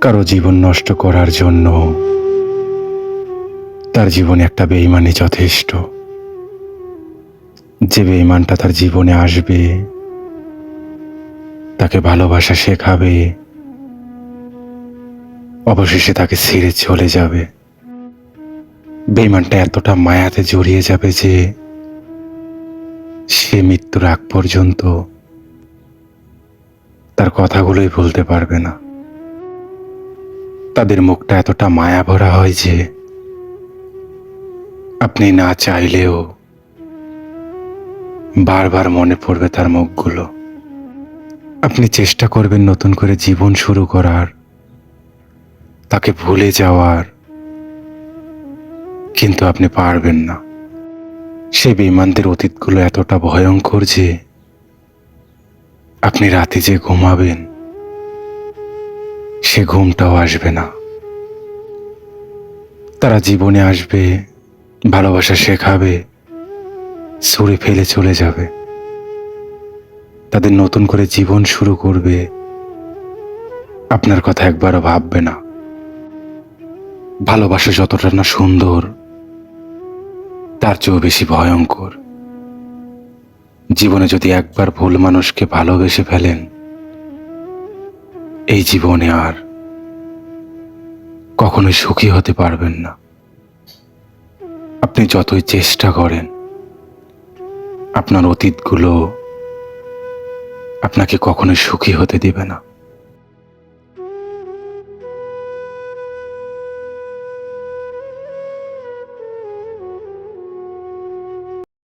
কারও জীবন নষ্ট করার জন্য তার জীবনে একটা বেইমানি যথেষ্ট। যে বেইমানটা তার জীবনে আসবে, তাকে ভালোবাসা শেখাবে, অবশেষে তাকে ছেড়ে চলে যাবে। বেইমানটা এতটা মায়াতে জড়িয়ে যাবে যে সে মৃত্যুর আগ পর্যন্ত তার কথাগুলোই বলতে পারবে না। তাদের মুখটা এতটা মায়া ভরা হয় যে আপনি না চাইলেও বারবার মনে পড়বে তার মুখগুলো। আপনি চেষ্টা করবেন নতুন করে জীবন শুরু করার, তাকে ভুলে যাওয়ার, কিন্তু আপনি পারবেন না। সে বেইমানদের অতীতগুলো এতটা ভয়ঙ্কর যে আপনি রাতে যে ঘুমাবেন সে ঘুমটাও আসবে না। তারা জীবনে আসবে, ভালোবাসা শেখাবে, ছুঁড়ে ফেলে চলে যাবে। তাদের নতুন করে জীবন শুরু করবে, আপনার কথা একবারও ভাববে না। ভালোবাসা যতটা না সুন্দর, তার চেয়েও বেশি ভয়ঙ্কর। জীবনে যদি একবার ভুল মানুষকে ভালোবেসে ফেলেন এই জীবনে আর কখনোই সুখী হতে পারবেন না। আপনি যতই চেষ্টা করেন, আপনার অতীতগুলো আপনাকে কখনোই সুখী হতে দেবে না।